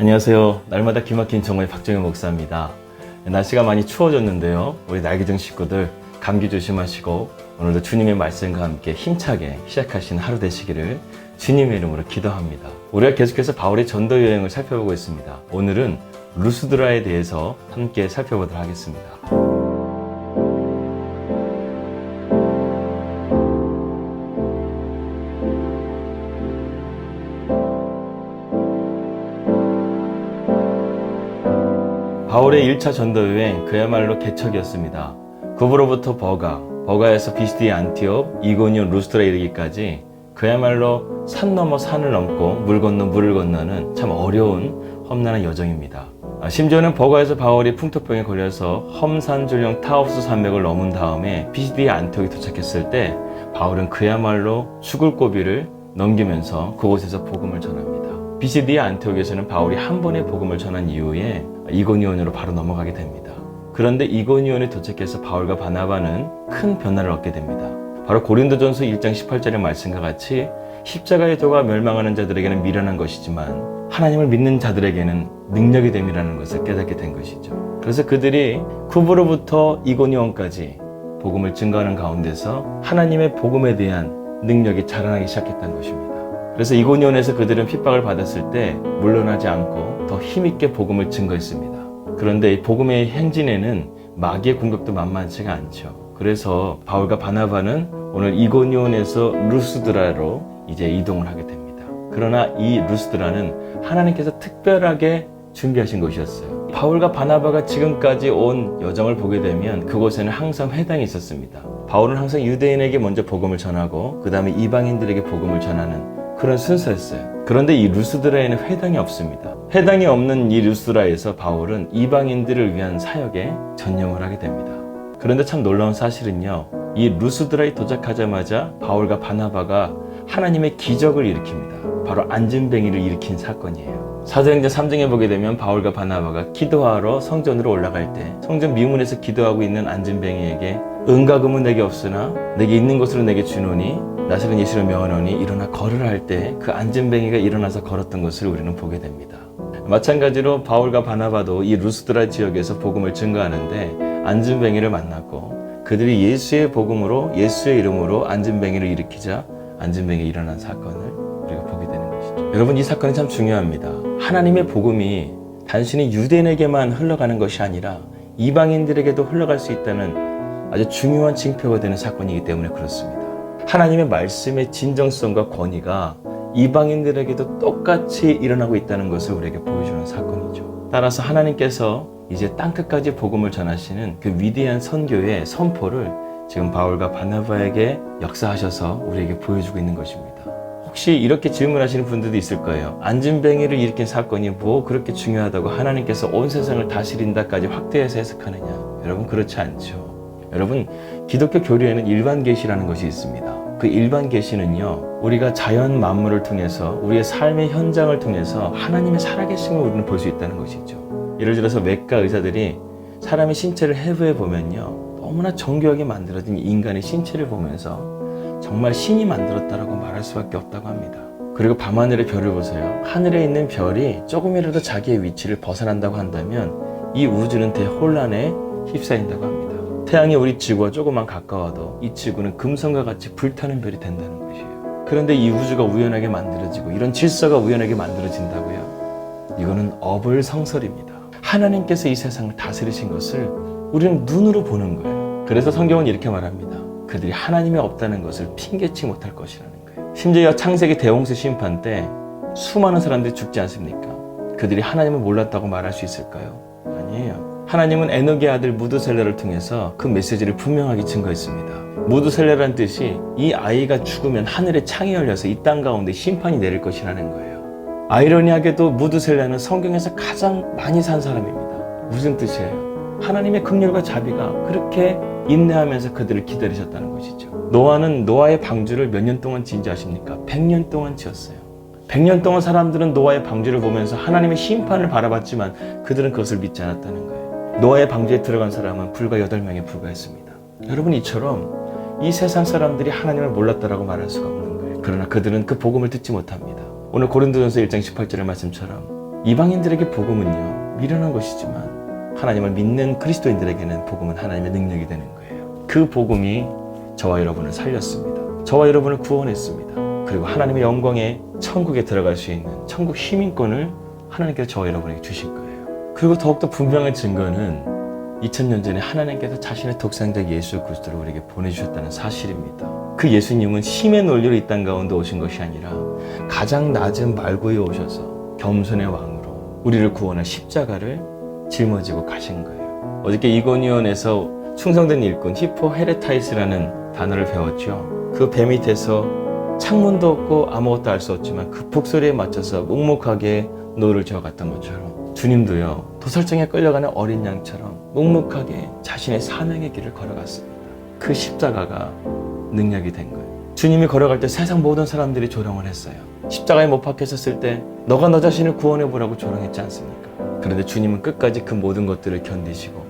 안녕하세요. 날마다 기막힌 정오의 박정현 목사입니다. 날씨가 많이 추워졌는데요. 우리 날개정 식구들 감기 조심하시고 오늘도 주님의 말씀과 함께 힘차게 시작하시는 하루 되시기를 주님의 이름으로 기도합니다. 우리가 계속해서 바울의 전도 여행을 살펴보고 있습니다. 오늘은 루스드라에 대해서 함께 살펴보도록 하겠습니다. 바울의 1차 전도 여행 그야말로 개척이었습니다. 구브로부터 버가, 버가에서 비스디 안티옵, 이고니온 루스트라에 이르기까지 그야말로 산 넘어 산을 넘고 물 건너 물을 건너는 참 어려운 험난한 여정입니다. 아, 심지어는 버가에서 바울이 풍토병에 걸려서 험산줄령 타우스 산맥을 넘은 다음에 비스디 안티옥에 도착했을 때 바울은 그야말로 죽을 고비를 넘기면서 그곳에서 복음을 전합니다. 비시디의 안티옥에서는 바울이 한 번의 복음을 전한 이후에 이고니온으로 바로 넘어가게 됩니다. 그런데 이고니온에 도착해서 바울과 바나바는 큰 변화를 얻게 됩니다. 바로 고린도전서 1장 18절의 말씀과 같이 십자가의 도가 멸망하는 자들에게는 미련한 것이지만 하나님을 믿는 자들에게는 능력이 됨이라는 것을 깨닫게 된 것이죠. 그래서 그들이 쿠브로부터 이고니온까지 복음을 증거하는 가운데서 하나님의 복음에 대한 능력이 자라나기 시작했다는 것입니다. 그래서 이고니온에서 그들은 핍박을 받았을 때 물러나지 않고 더 힘있게 복음을 증거했습니다. 그런데 이 복음의 행진에는 마귀의 공격도 만만치가 않죠. 그래서 바울과 바나바는 오늘 이고니온에서 루스드라로 이제 이동을 하게 됩니다. 그러나 이 루스드라는 하나님께서 특별하게 준비하신 곳이었어요. 바울과 바나바가 지금까지 온 여정을 보게 되면 그곳에는 항상 회당이 있었습니다. 바울은 항상 유대인에게 먼저 복음을 전하고 그 다음에 이방인들에게 복음을 전하는 그런 순서였어요. 그런데 이 루스드라에는 회당이 없습니다. 회당이 없는 이 루스드라에서 바울은 이방인들을 위한 사역에 전념을 하게 됩니다. 그런데 참 놀라운 사실은요. 이 루스드라에 도착하자마자 바울과 바나바가 하나님의 기적을 일으킵니다. 바로 안진뱅이를 일으킨 사건이에요. 사도행전 3장에 보게 되면 바울과 바나바가 기도하러 성전으로 올라갈 때 성전 미문에서 기도하고 있는 안진뱅이에게 은가금은 내게 없으나 내게 있는 것으로 내게 주노니 나사렛 예수를 명하노니 일어나 걸으라 할때 그 안진뱅이가 일어나서 걸었던 것을 우리는 보게 됩니다. 마찬가지로 바울과 바나바도 이 루스드라 지역에서 복음을 증거하는데 안진뱅이를 만났고 그들이 예수의 복음으로 예수의 이름으로 안진뱅이를 일으키자 안진뱅이 일어난 사건을 우리가 보게 되는 것이죠. 여러분 이 사건이 참 중요합니다. 하나님의 복음이 단순히 유대인에게만 흘러가는 것이 아니라 이방인들에게도 흘러갈 수 있다는 아주 중요한 징표가 되는 사건이기 때문에 그렇습니다. 하나님의 말씀의 진정성과 권위가 이방인들에게도 똑같이 일어나고 있다는 것을 우리에게 보여주는 사건이죠. 따라서 하나님께서 이제 땅끝까지 복음을 전하시는 그 위대한 선교의 선포를 지금 바울과 바나바에게 역사하셔서 우리에게 보여주고 있는 것입니다. 혹시 이렇게 질문하시는 분들도 있을 거예요. 안진뱅이를 일으킨 사건이 뭐 그렇게 중요하다고 하나님께서 온 세상을 다스린다까지 확대해서 해석하느냐? 여러분 그렇지 않죠. 여러분 기독교 교리에는 일반 계시라는 것이 있습니다. 그 일반 계시는요. 우리가 자연 만물을 통해서 우리의 삶의 현장을 통해서 하나님의 살아계심을 우리는 볼 수 있다는 것이죠. 예를 들어서 외과 의사들이 사람의 신체를 해부해 보면요. 너무나 정교하게 만들어진 인간의 신체를 보면서 정말 신이 만들었다라고 말할 수밖에 없다고 합니다. 그리고 밤하늘의 별을 보세요. 하늘에 있는 별이 조금이라도 자기의 위치를 벗어난다고 한다면 이 우주는 대혼란에 휩싸인다고 합니다. 태양이 우리 지구와 조금만 가까워도 이 지구는 금성과 같이 불타는 별이 된다는 것이에요. 그런데 이 우주가 우연하게 만들어지고 이런 질서가 우연하게 만들어진다고요? 이거는 어불성설입니다. 하나님께서 이 세상을 다스리신 것을 우리는 눈으로 보는 거예요. 그래서 성경은 이렇게 말합니다. 그들이 하나님이 없다는 것을 핑계치 못할 것이라는 거예요. 심지어 창세기 대홍수 심판 때 수많은 사람들이 죽지 않습니까? 그들이 하나님을 몰랐다고 말할 수 있을까요? 아니에요. 하나님은 에녹의 아들 무드셀레를 통해서 그 메시지를 분명하게 증거했습니다. 무드셀레란 뜻이 이 아이가 죽으면 하늘에 창이 열려서 이 땅 가운데 심판이 내릴 것이라는 거예요. 아이러니하게도 무드셀레는 성경에서 가장 많이 산 사람입니다. 무슨 뜻이에요? 하나님의 긍휼과 자비가 그렇게 인내하면서 그들을 기다리셨다는 것이죠. 노아는 노아의 방주를 몇 년 동안 지은지 아십니까? 100년 동안 지었어요. 100년 동안 사람들은 노아의 방주를 보면서 하나님의 심판을 바라봤지만 그들은 그것을 믿지 않았다는 거예요. 노아의 방주에 들어간 사람은 불과 8명에 불과했습니다. 여러분 이처럼 이 세상 사람들이 하나님을 몰랐다라고 말할 수가 없는 거예요. 그러나 그들은 그 복음을 듣지 못합니다. 오늘 고린도전서 1장 18절의 말씀처럼 이방인들에게 복음은요 미련한 것이지만 하나님을 믿는 그리스도인들에게는 복음은 하나님의 능력이 되는 거예요. 그 복음이 저와 여러분을 살렸습니다. 저와 여러분을 구원했습니다. 그리고 하나님의 영광에 천국에 들어갈 수 있는 천국 시민권을 하나님께서 저와 여러분에게 주신 거예요. 그리고 더욱더 분명한 증거는 2000년 전에 하나님께서 자신의 독생자 예수 그리스도를 우리에게 보내주셨다는 사실입니다. 그 예수님은 힘의 논리로 이 땅 가운데 오신 것이 아니라 가장 낮은 말고에 오셔서 겸손의 왕으로 우리를 구원할 십자가를 짊어지고 가신 거예요. 어저께 이고니온에서 충성된 일꾼 히포 헤레타이스라는 단어를 배웠죠. 그 배 밑에서 창문도 없고 아무것도 알 수 없지만 그 폭소리에 맞춰서 묵묵하게 노를 저어갔던 것처럼 주님도요 도살장에 끌려가는 어린 양처럼 묵묵하게 자신의 사명의 길을 걸어갔습니다. 그 십자가가 능력이 된 거예요. 주님이 걸어갈 때 세상 모든 사람들이 조롱을 했어요. 십자가에 못 박혔었을 때 너가 너 자신을 구원해 보라고 조롱했지 않습니까? 그런데 주님은 끝까지 그 모든 것들을 견디시고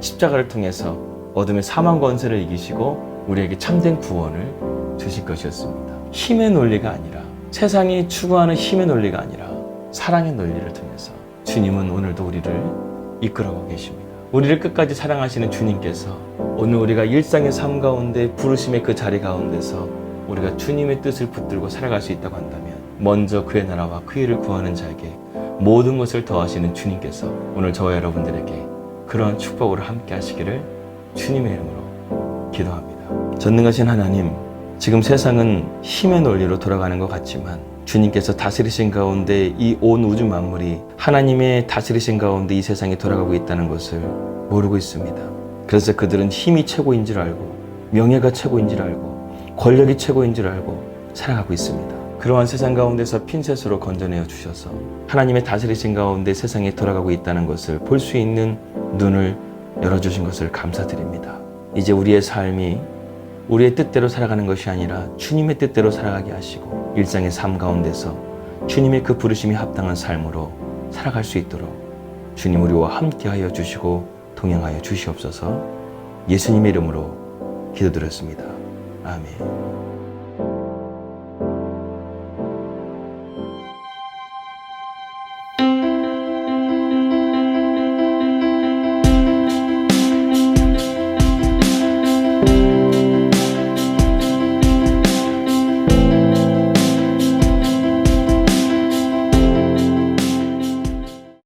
십자가를 통해서 어둠의 사망 권세를 이기시고 우리에게 참된 구원을 주실 것이었습니다. 힘의 논리가 아니라 세상이 추구하는 힘의 논리가 아니라 사랑의 논리를 통해서 주님은 오늘도 우리를 이끌어가고 계십니다. 우리를 끝까지 사랑하시는 주님께서 오늘 우리가 일상의 삶 가운데 부르심의 그 자리 가운데서 우리가 주님의 뜻을 붙들고 살아갈 수 있다고 한다면 먼저 그의 나라와 그 일을 구하는 자에게 모든 것을 더하시는 주님께서 오늘 저와 여러분들에게 그러한 축복으로 함께 하시기를 주님의 이름으로 기도합니다. 전능하신 하나님, 지금 세상은 힘의 논리로 돌아가는 것 같지만 주님께서 다스리신 가운데 이 온 우주 만물이 하나님의 다스리신 가운데 이 세상이 돌아가고 있다는 것을 모르고 있습니다. 그래서 그들은 힘이 최고인 줄 알고 명예가 최고인 줄 알고 권력이 최고인 줄 알고 살아가고 있습니다. 그러한 세상 가운데서 핀셋으로 건져내어 주셔서 하나님의 다스리신 가운데 세상이 돌아가고 있다는 것을 볼 수 있는 눈을 열어주신 것을 감사드립니다. 이제 우리의 삶이 우리의 뜻대로 살아가는 것이 아니라 주님의 뜻대로 살아가게 하시고 일상의 삶 가운데서 주님의 그 부르심이 합당한 삶으로 살아갈 수 있도록 주님 우리와 함께하여 주시고 동행하여 주시옵소서 예수님의 이름으로 기도드렸습니다. 아멘.